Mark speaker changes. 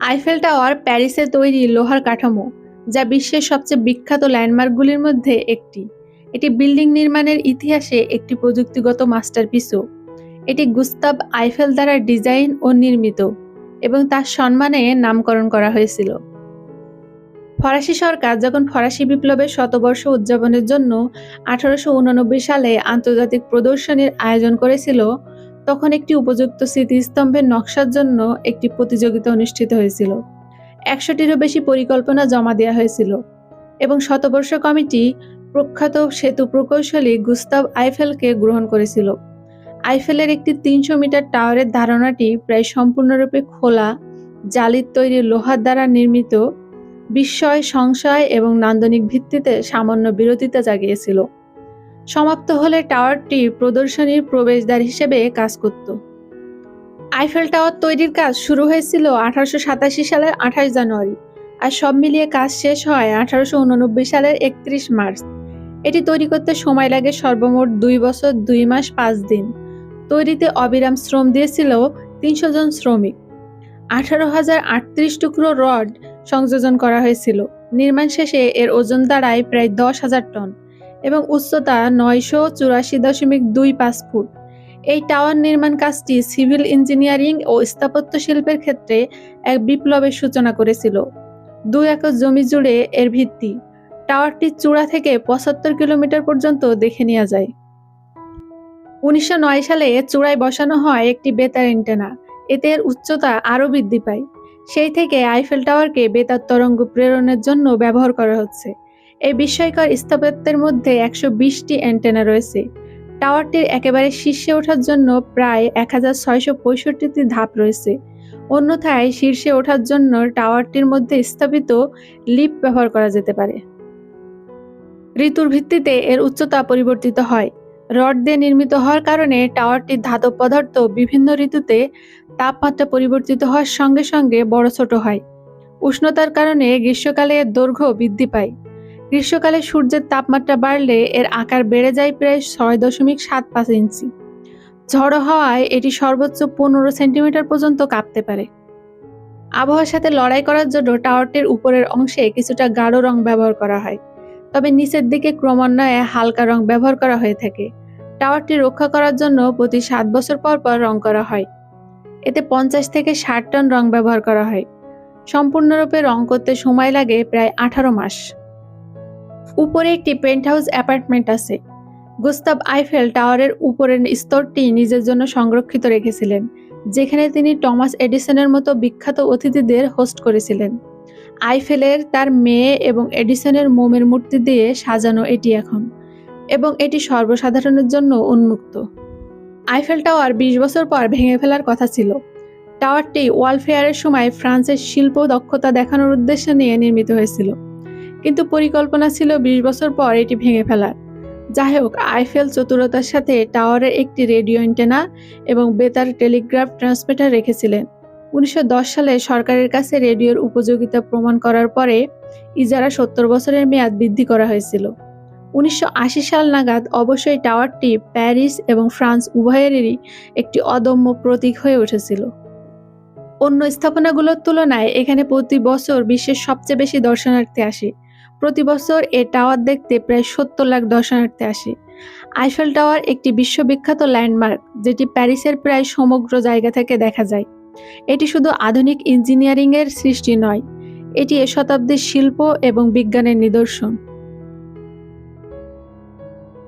Speaker 1: Eiffel tower প্যারিসে তৈরি লোহার কাঠামো, যা বিশ্বের সবচেয়ে বিখ্যাত ল্যান্ডমার্কগুলির মধ্যে একটি। এটি বিল্ডিং নির্মাণের ইতিহাসে একটি প্রযুক্তিগত মাস্টারপিসও। এটি গুস্তাব আইফেল দ্বারা ডিজাইন ও নির্মিত এবং তার সম্মানে নামকরণ করা হয়েছিল। ফরাসি সরকার যখন ফরাসি বিপ্লবের শতবর্ষ উদযাপনের জন্য আঠারোশো উননব্বই সালে আন্তর্জাতিক প্রদর্শনীর আয়োজন করেছিল তখন একটি উপযুক্ত স্মৃতিস্তম্ভের নকশার জন্য একটি প্রতিযোগিতা অনুষ্ঠিত হয়েছিল। একশোটিরও বেশি পরিকল্পনা জমা দেওয়া হয়েছিল এবং শতবর্ষ কমিটি প্রখ্যাত সেতু প্রকৌশলী গুস্তাব আইফেলকে গ্রহণ করেছিল। আইফেলের একটি তিনশো মিটার টাওয়ারের ধারণাটি প্রায় সম্পূর্ণরূপে খোলা, জালির তৈরি লোহার দ্বারা নির্মিত, বিস্ময়, সংশয় এবং নান্দনিক ভিত্তিতে সামান্য বিরোধিতা জাগিয়েছিল। সমাপ্ত হলে টাওয়ারটি প্রদর্শনীর প্রবেশদ্বার হিসেবে কাজ করত। আইফেল টাওয়ার তৈরির কাজ শুরু হয়েছিল আঠারোশো সাতাশি সালের আঠাশ জানুয়ারি আর সব মিলিয়ে কাজ শেষ হয় আঠারোশো উননব্বই সালের একত্রিশ মার্চ। এটি তৈরি করতে সময় লাগে সর্বমোট দুই বছর দুই মাস পাঁচ দিন। তৈরিতে অবিরাম শ্রম দিয়েছিল তিনশো জন শ্রমিক। আঠারো হাজার আটত্রিশ টুকরো রড সংযোজন করা হয়েছিল। নির্মাণ শেষে এর ওজন দাঁড়ায় প্রায় দশ হাজার টন। এবং উচ্চতা নয়শো চুরাশি দশমিক দুই পাঁচ ফুট। এই টাওয়ার নির্মাণ কাজটি সিভিল ইঞ্জিনিয়ারিং ও স্থাপত্য শিল্পের ক্ষেত্রে এক বিপ্লবের সূচনা করেছিল। দুই একর জমি জুড়ে এর ভিত্তি। টাওয়ারটি চূড়া থেকে পঁচাত্তর কিলোমিটার পর্যন্ত দেখে নেওয়া যায়। উনিশশো নয় সালে চূড়ায় বসানো হয় একটি বেতার এন্টেনা এতে এর উচ্চতা আরও বৃদ্ধি পায়। সেই থেকে আইফেল টাওয়ারকে বেতার তরঙ্গ প্রেরণের জন্য ব্যবহার করা হচ্ছে। এই বিস্ময়কর স্থাপত্যের মধ্যে একশো বিশটি অ্যান্টেনা রয়েছে। টাওয়ারটির একেবারে শীর্ষে ওঠার জন্য প্রায় এক হাজার ছয়শো পঁয়ষট্টিটি ধাপ রয়েছে। অন্যথায় শীর্ষে ওঠার জন্য টাওয়ারটির মধ্যে স্থাপিত লিপ ব্যবহার করা যেতে পারে। ঋতুর ভিত্তিতে এর উচ্চতা পরিবর্তিত হয়। রড দিয়ে নির্মিত হওয়ার কারণে টাওয়ারটির ধাতব পদার্থ বিভিন্ন ঋতুতে তাপমাত্রা পরিবর্তিত হওয়ার সঙ্গে সঙ্গে বড় ছোট হয়। উষ্ণতার কারণে গ্রীষ্মকালে এর দৈর্ঘ্য বৃদ্ধি পায়। গ্রীষ্মকালে সূর্যের তাপমাত্রা বাড়লে এর আকার বেড়ে যায় প্রায় ছয় দশমিক সাত পাঁচ ইঞ্চি। ঝড়ো হওয়ায় এটি সর্বোচ্চ পনেরো সেন্টিমিটার পর্যন্ত কাঁপতে পারে। আবহাওয়ার সাথে লড়াই করার জন্য টাওয়ারটির উপরের অংশে কিছুটা গাঢ় রং ব্যবহার করা হয়, তবে নিচের দিকে ক্রমান্বয়ে হালকা রং ব্যবহার করা হয়ে থাকে। টাওয়ারটি রক্ষা করার জন্য প্রতি সাত বছর পর পর রং করা হয়। এতে পঞ্চাশ থেকে ষাট টন রং ব্যবহার করা হয়। সম্পূর্ণরূপে রং করতে সময় লাগে প্রায় আঠারো মাস। উপরে একটি পেন্ট হাউস অ্যাপার্টমেন্ট আছে। গুস্তাব আইফেল টাওয়ারের উপরের স্তরটি নিজের জন্য সংরক্ষিত রেখেছিলেন, যেখানে তিনি টমাস এডিসনের মতো বিখ্যাত অতিথিদের হোস্ট করেছিলেন। আইফেলের তার মেয়ে এবং এডিসনের মোমের মূর্তি দিয়ে সাজানো এটি এখন, এবং এটি সর্বসাধারণের জন্য উন্মুক্ত। আইফেল টাওয়ার বিশ বছর পর ভেঙে ফেলার কথা ছিল। টাওয়ারটি ওয়ালফেয়ারের সময় ফ্রান্সের শিল্প দক্ষতা দেখানোর উদ্দেশ্য নিয়ে নির্মিত হয়েছিল। কিন্তু পরিকল্পনা ছিল বিশ বছর পর এটি ভেঙে ফেলার। যাই হোক, আইফেল চতুরতার সাথে টাওয়ারের একটি রেডিও অ্যান্টেনা এবং বেতার টেলিগ্রাফ ট্রান্সমিটার রেখেছিলেন। উনিশশো দশ সালে সরকারের কাছে রেডিওর উপযোগিতা প্রমাণ করার পরে ইজারা সত্তর বছরের মেয়াদ বৃদ্ধি করা হয়েছিল। উনিশশো আশি সাল নাগাদ অবশ্যই টাওয়ারটি প্যারিস এবং ফ্রান্স উভয়েরই একটি অদম্য প্রতীক হয়ে উঠেছিল। অন্য স্থাপনাগুলোর তুলনায় এখানে প্রতি বছর বিশ্বের সবচেয়ে বেশি দর্শনার্থী আসে। প্রতি বছর এ টাওয়ার দেখতে প্রায় সত্তর লাখ দর্শনার্থী আসে। আইফেল টাওয়ার একটি বিশ্ববিখ্যাত ল্যান্ডমার্ক, যেটি প্যারিসের প্রায় সমগ্র জায়গা থেকে দেখা যায়। এটি শুধু আধুনিক ইঞ্জিনিয়ারিংয়ের সৃষ্টি নয়, এটি এ শতাব্দীর শিল্প এবং বিজ্ঞানের নিদর্শন।